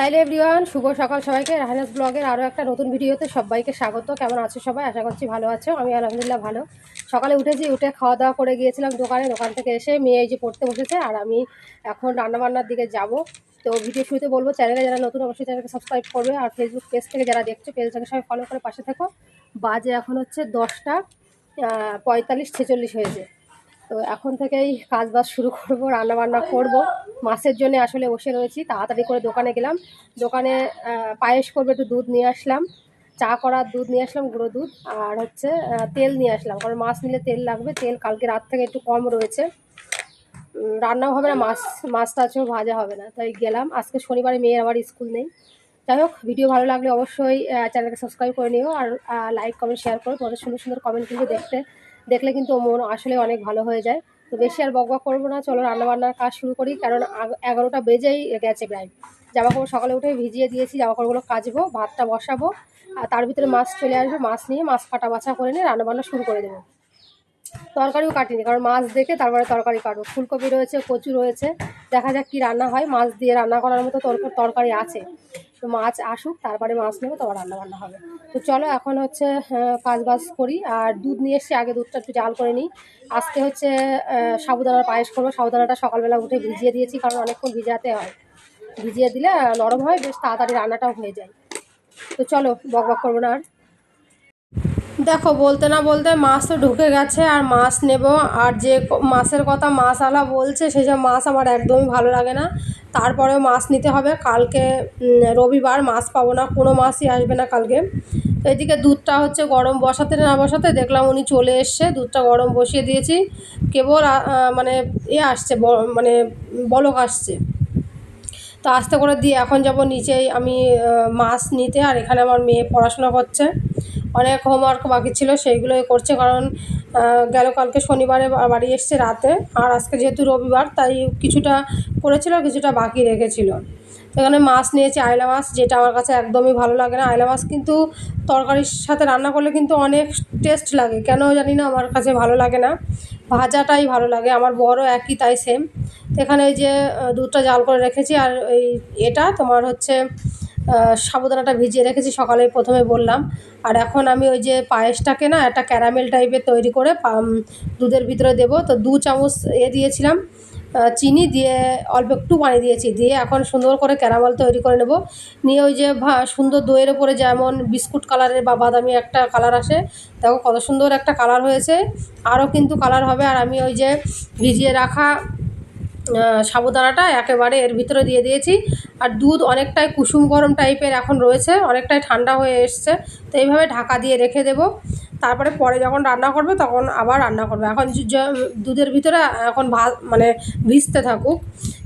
Hello everyone, শুভ সকাল সবাইকে। রাহানাস ব্লগের আরও একটা নতুন ভিডিওতে সবাইকে স্বাগত। কেমন আছো সবাই? আশা করছি ভালো আছো। আমি আলহামদুলিল্লাহ ভালো। সকালে উঠেছি, উঠে খাওয়া দাওয়া করে গিয়েছিলাম দোকানে। দোকান থেকে এসে মেয়ে এই যে পড়তে বসেছে, আর আমি এখন রান্নাবান্নার দিকে যাব। তো ভিডিও শুরুতে বলব, চ্যানেলে যারা নতুন অবশ্যই চ্যানেলকে সাবস্ক্রাইব করবে, আর ফেসবুক পেজ থেকে যারা দেখছ, পেজটাকে সবাই ফলো করে পাশে থেকো। বাজে এখন হচ্ছে দশটা পঁয়তাল্লিশ ছেচল্লিশ হয়েছে। তো এখন থেকেই কাজ বাজ শুরু করব রান্না বান্না করব। মাছের জন্য আসলে বসে রয়েছি, তাড়াতাড়ি করে দোকানে গেলাম। দোকানে পায়েস করবে, একটু দুধ নিয়ে আসলাম। চা করার দুধ নিয়ে আসলাম, গুঁড়ো দুধ। আর হচ্ছে তেল নিয়ে আসলাম, কারণ মাছ নিলে তেল লাগবে। তেল কালকে রাত থেকে একটু কম রয়েছে। রান্নাও হবে না, মাছ মাছ টাছও ভাজা হবে না। তাই গেলাম। আজকে শনিবারে মেয়ের আবার স্কুল নেই। যাই হোক, ভিডিও ভালো লাগলে অবশ্যই চ্যানেলকে সাবস্ক্রাইব করে নিও। আর লাইক কমেন্ট শেয়ার করো। তোমাদের সুন্দর সুন্দর কমেন্ট কিন্তু দেখতে। দেখলে কিন্তু মন আসলে অনেক ভালো হয়ে যায়। তো বেশি আর বকবক করব না, চলো রান্নাবান্নার কাজ শুরু করি, কারণ এগারোটা বেজেই গেছে প্রায়। জামা কাপড় সকালে উঠে ভিজিয়ে দিয়েছি জামা কাপড়গুলো কাচবো, ভাতটা বসাবো, আর তার ভিতরে মাছ চলে আসবে, মাছ নিয়ে মাছ কাটা বাছা করে নিয়ে রান্নাবান্না শুরু করে দেবো। তরকারিও কাটিনি, কারণ মাছ দেখে তারপরে তরকারি কাটবো। ফুলকপি রয়েছে, কচু রয়েছে, দেখা যাক কি রান্না হয়। মাছ দিয়ে রান্না করার মতো তরকারি আছে। মাছ আসুক, তারপরে মাছ নেব, তারপর রান্না বান্না হবে। তো চলো, এখন হচ্ছে কাজ বাজ করি। আর দুধ নিয়ে এসছি, আগে দুধটা একটু জাল করে নিই। আজকে হচ্ছে সাবুদানার পায়েস করব। সাবুদানাটা সকালবেলা উঠে ভিজিয়ে দিয়েছি, কারণ অনেকক্ষণ ভিজাতে হয়। ভিজিয়ে দিলে নরম হয়, বেশ তাড়াতাড়ি রান্নাটাও হয়ে যায়। তো চলো, বক বক করব না আর। দেখো, বলতে না বলতে মাছ তো ঢুকে গেছে, আর মাছ নেব। আর যে মাছের কথা মাছওয়ালা বলছে, সেসব মাছ আমার একদমই ভালো লাগে না। তারপরেও মাছ নিতে হবে। কালকে রবিবার মাছ পাবো না, কোনো মাছই আসবে না কালকে। তো এদিকে দুধটা হচ্ছে গরম বসাতে না বসাতে দেখলাম উনি চলে এসছে। দুধটা গরম বসিয়ে দিয়েছি। কেবল মানে এ আসছে মানে বলক আসছে। তো আস্তে করে দিয়ে এখন যাব নিচেই। আমি মাছ নিতে, আর এখানে আমার মেয়ে পড়াশোনা করছে। অনেক হোমওয়ার্ক বাকি ছিল, সেইগুলোই করছে কারণ গেল কালকে শনিবারে বাড়ি এসছে রাতে। আর আজকে যেহেতু রবিবার, তাই কিছুটা করেছিল কিছুটা বাকি রেখেছিল। এখানে মাছ নিয়েছি, আয়লা মাছ, যেটা আমার কাছে একদমই ভালো লাগে না। আয়লা মাছ কিন্তু তরকারির সাথে রান্না করলে কিন্তু অনেক টেস্ট লাগে। কেন জানি না, আমার কাছে ভালো লাগে না। ভাজাটাই ভালো লাগে, আমার বড় একই, তাই সেম এখানে এই যে দুধটা জাল করে রেখেছি, আর এই, এটা তোমার হচ্ছে সাবুদানাটা ভিজিয়ে রেখেছি, সকালে প্রথমে বললাম। আর এখন আমি ওই যে পায়েসটাকে না, একটা ক্যারামেল টাইপের তৈরি করে দুধের ভিতরে দেবো। তো দু চামচ এ দিয়েছিলাম চিনি দিয়ে অল্প একটু পানি দিয়েছি। দিয়ে এখন সুন্দর করে ক্যারামেল তৈরি করে নেব। নিয়ে ওই যে সুন্দর দইয়ের ওপরে যেমন বিস্কুট কালারের বা বাদামি একটা কালার আসে, দেখো কত সুন্দর একটা কালার হয়েছে। আরও কিন্তু কালার হবে। আর আমি ওই যে ভিজিয়ে রাখা সাবুদানাটা একেবারে এর ভিতরে দিয়ে দিয়েছি। আর দুধ অনেকটাই কুসুম গরম টাইপের এখন রয়েছে, অনেকটাই ঠান্ডা হয়ে এসছে। তো এইভাবে ঢাকা দিয়ে রেখে দেবো। তারপরে পরে যখন রান্না করবে তখন আবার রান্না করবে। এখন দুধের ভিতরে এখন ভা মানে ভিজতে থাকুক।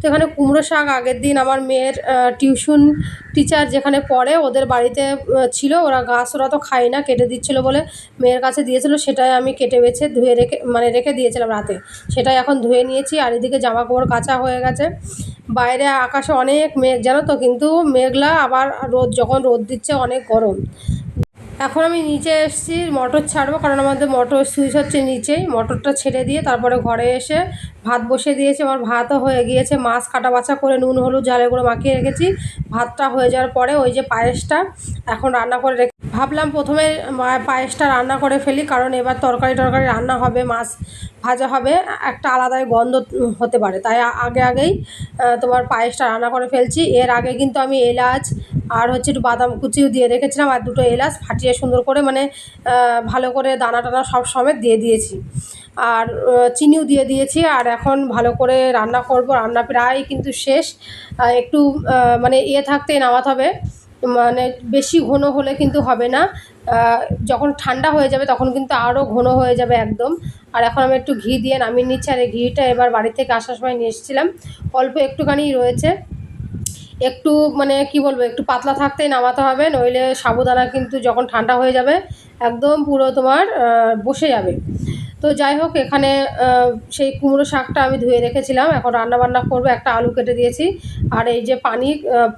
তো এখানে কুমড়ো শাক আগের দিন আমার মেয়ের টিউশন টিচার যেখানে পড়ে, ওদের বাড়িতে ছিল। ওরা গাছ ওরা তো খায় না, কেটে দিচ্ছিল বলে মেয়ের কাছে দিয়েছিল। সেটাই আমি কেটে বেছে ধুয়ে রেখে মানে রেখে দিয়েছিলাম রাতে। সেটাই এখন ধুয়ে নিয়েছি আর এদিকে জামা কাপড় কাচা হয়ে গেছে। বাইরে আকাশে অনেক মেঘ, জানো তো? কিন্তু মেঘলা, আবার রোদ, যখন রোদ দিচ্ছে, অনেক গরম। এখন আমি নিচে এসেছি, মোটর ছাড়বো, কারণ আমাদের মোটর সুইচ হচ্ছে নিচেই, মোটরটা ছেড়ে দিয়ে তারপরে ঘরে এসে ভাত বসিয়ে দিয়েছি, আমার ভাতও হয়ে গিয়েছে, মাছ কাটা বাছা করে নুন, হলুদ জালে করে মাখিয়ে রেখেছি, ভাতটা হয়ে যাওয়ার পরে ওই যে পায়েসটা এখন রান্না করে রেখে ভাবলাম প্রথমে পায়েসটা রান্না করে ফেলি, কারণ এবার তরকারি, টরকারি রান্না হবে, মাছ ভাজা হবে, একটা আলাদাই গন্ধ হতে পারে, তাই আগে আগেই তোমার পায়েসটা রান্না করে ফেলছি, এর আগে কিন্তু আমি এলাচ আর হচ্ছে একটু বাদাম কুচিও দিয়ে রেখেছিলাম আর দুটো এলাচ ফাটিয়ে সুন্দর করে মানে ভালো করে দানা টানা সব সমেত দিয়ে দিয়েছি। আর চিনিও দিয়ে দিয়েছি আর এখন ভালো করে রান্না করব। রান্না প্রায় কিন্তু শেষ। একটু মানে ইয়ে থাকতেই নামাতে হবে। মানে বেশি ঘন হলে কিন্তু হবে না। যখন ঠান্ডা হয়ে যাবে তখন কিন্তু আরও ঘন হয়ে যাবে একদম। আর এখন আমি একটু ঘি দিয়ে নামিয়ে নিচ্ছি। আর এই ঘিটা এবার বাড়ি থেকে আসার সময় নিয়ে এসেছিলাম। অল্প একটুখানি রয়েছে। একটু মানে কি বলব, একটু পাতলা থাকতেই নামাতে হবে, নইলে সাবুদানা কিন্তু যখন ঠান্ডা হয়ে যাবে, একদম পুরো তোমার বসে যাবে। তো যাই হোক, এখানে সেই কুমড়ো শাকটা আমি ধুয়ে রেখেছিলাম, এখন রান্না বান্না করব, একটা আলু কেটে দিয়েছি। আর এই যে পানি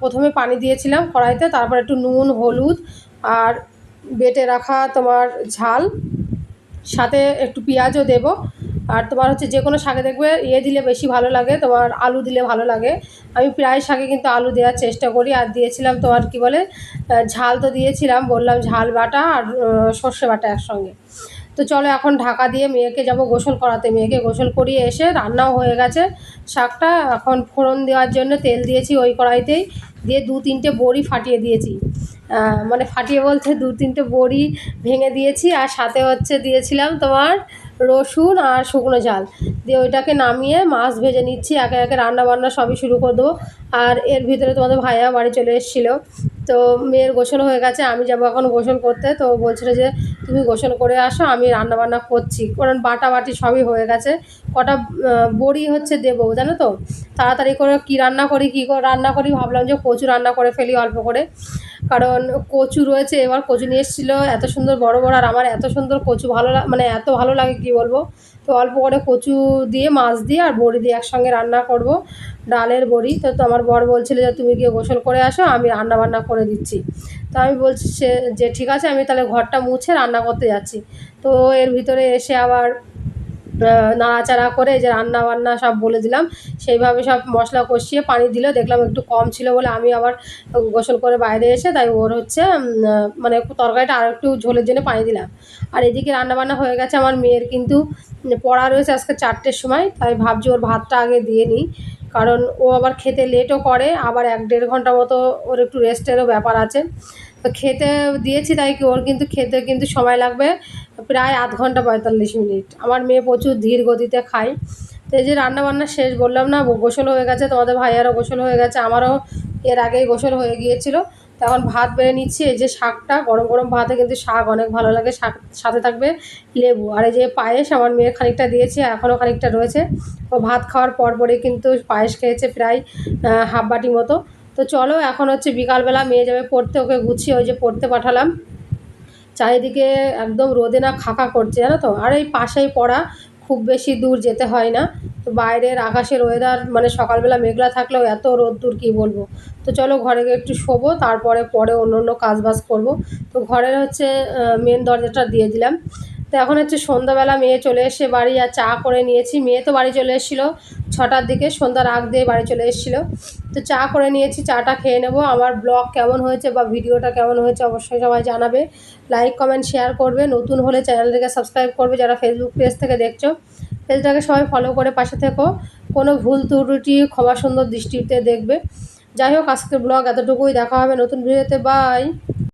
প্রথমে পানি দিয়েছিলাম কড়াইতে, তারপর একটু নুন, হলুদ, আর বেটে রাখা তোমার ঝাল, সাথে একটু পেঁয়াজও দেবো। আর তোমার হচ্ছে যে কোনো শাকে দেখবে ইয়ে দিলে বেশি ভালো লাগে, তোমার আলু দিলে ভালো লাগে। আমি প্রায় শাকে কিন্তু আলু দেওয়ার চেষ্টা করি, আর দিয়েছিলাম তোমার কি বলে ঝাল তো দিয়েছিলাম, বললাম ঝাল বাটা আর সর্ষে বাটা একসঙ্গে। তো চলো এখন ঢাকা দিয়ে মেয়েকে যাব গোসল করাতে। মেয়েকে গোসল করিয়ে এসে রান্নাও হয়ে গেছে শাকটা। এখন ফোড়ন দেওয়ার জন্য তেল দিয়েছি ওই কড়াইতেই। দিয়ে দু তিনটে বড়ি ফাটিয়ে দিয়েছি। মানে ফাটিয়ে বলতে দু তিনটে বড়ি ভেঙে দিয়েছি আর সাথে হচ্ছে দিয়েছিলাম তোমার রসুন আর শুকনো ঝাল দিয়ে ওইটাকে নামিয়ে মাছ ভেজে নিচ্ছি। একে একে রান্না বান্না সবই শুরু করে দেবো। আর এর ভিতরে তোমাদের ভাইয়া বাড়ি চলে এসেছিল। তো মেয়ের গোসল হয়ে গেছে, আমি যাব এখন গোসল করতে। তো বলছিল যে, তুমি গোসল করে আসো, আমি রান্না বান্না করছি। কারণ বাটা বাটি সবই হয়ে গেছে। কটা বড়ি হচ্ছে দেবো, জানো তো? তাড়াতাড়ি করে কী রান্না করি, কী রান্না করি, ভাবলাম যে কচু রান্না করে ফেলি অল্প করে। কারণ কচু রয়েছে, এবার কচু নিয়ে এসেছিল, এত সুন্দর বড় বড়, আর আমার এত সুন্দর কচু ভালো মানে এত ভালো লাগে, কি বলব? তো অল্প করে কচু দিয়ে, মাছ দিয়ে আর বড়ি দিয়ে একসঙ্গে রান্না করব, ডালের বড়ি। তো তো আমার বর বলছিল যে, তুমি গিয়ে গোসল করে আসো, আমি রান্না বান্না করে দিচ্ছি। তো আমি বলছি সে, যে ঠিক আছে, আমি তাহলে ঘরটা মুছে রান্না করতে যাচ্ছি। তো এর ভিতরে এসে আবার নাড়াচাড়া করে যে রান্না বান্না সব বলে দিলাম। সেইভাবে সব মশলা কষিয়ে পানি দিল দেখলাম একটু কম ছিল বলে আমি আবার গোসল করে বাইরে এসে তাই ওর হচ্ছে মানে তরকারিটা আর একটু ঝোলের জন্য পানি দিলাম। আর এদিকে রান্নাবান্না হয়ে গেছে আমার মেয়ের কিন্তু পড়া রয়েছে আজকে চারটের সময়, তাই ভাবছি ওর ভাতটা আগে দিয়ে নিই। কারণ ও আবার খেতে লেটও করে, আবার এক দেড় ঘণ্টা মতো ওর একটু রেস্টেরও ব্যাপার আছে। তো খেতে দিয়েছি তাই কি, ওর কিন্তু খেতে কিন্তু সময় লাগবে প্রায় আধ ঘণ্টা পঁয়তাল্লিশ মিনিট। আমার মেয়ে প্রচুর ধীর গতিতে খায়। তো এই যে রান্নাবান্না শেষ, বললাম না গোসল হয়ে গেছে, তোমাদের ভাইয়ারও গোসল হয়ে গেছে, আমারও এর আগেই গোসল হয়ে গিয়েছিল। তো এখন ভাত বেড়ে নিচ্ছি, এই যে শাকটা, গরম গরম ভাতে কিন্তু শাক অনেক ভালো লাগে, শাক সাথে থাকবে লেবু। আর এই যে পায়েস আমার মেয়ে খানিকটা দিয়েছে, এখনও খানিকটা রয়েছে। ও ভাত খাওয়ার পর পরে কিন্তু পায়েস খেয়েছে প্রায় হাফ বাটি মতো। তো চলো, এখন হচ্ছে বিকালবেলা মেয়ে যাবে পড়তে, ওকে গুছিয়ে ওই যে পড়তে পাঠালাম। চারিদিকে একদম রোদে না খাকা করছে, জানো তো? আর এই পাশেই পড়া, খুব বেশি দূর যেতে হয় না। তো বাইরের আকাশের ওয়েদার মানে সকালবেলা মেঘলা থাকলেও এত রোদ্দুর, কী বলব? তো চলো ঘরে গিয়ে একটু শোবো, তারপরে পরে অন্য অন্য কাজ বাজ করব। তো ঘরের হচ্ছে মেন দরজাটা দিয়ে দিলাম। তো এখন হচ্ছে সন্ধ্যাবেলা মেয়ে চলে এসে বাড়ি আর চা করে নিয়েছি। মেয়ে তো বাড়ি চলে এসেছিল ছটার দিকে, সন্ধ্যার আগ দিয়ে বাড়ি চলে এসেছিল। তো চা করে নিয়েছি, চাটা খেয়ে নেব। আমার ব্লগ কেমন হয়েছে বা ভিডিওটা কেমন হয়েছে অবশ্যই সবাই জানাবে। লাইক, কমেন্ট, শেয়ার করবে। নতুন হলে চ্যানেলটিকে সাবস্ক্রাইব করবে যারা ফেসবুক পেজ থেকে দেখছ। পেজটাকে সবাই ফলো করে পাশে থেকো। কোনো ভুল ত্রুটি, ক্ষমা সুন্দর দৃষ্টিতে দেখবে। যাই হোক আজকের ব্লগ এতটুকুই। দেখা হবে নতুন ভিডিওতে বাই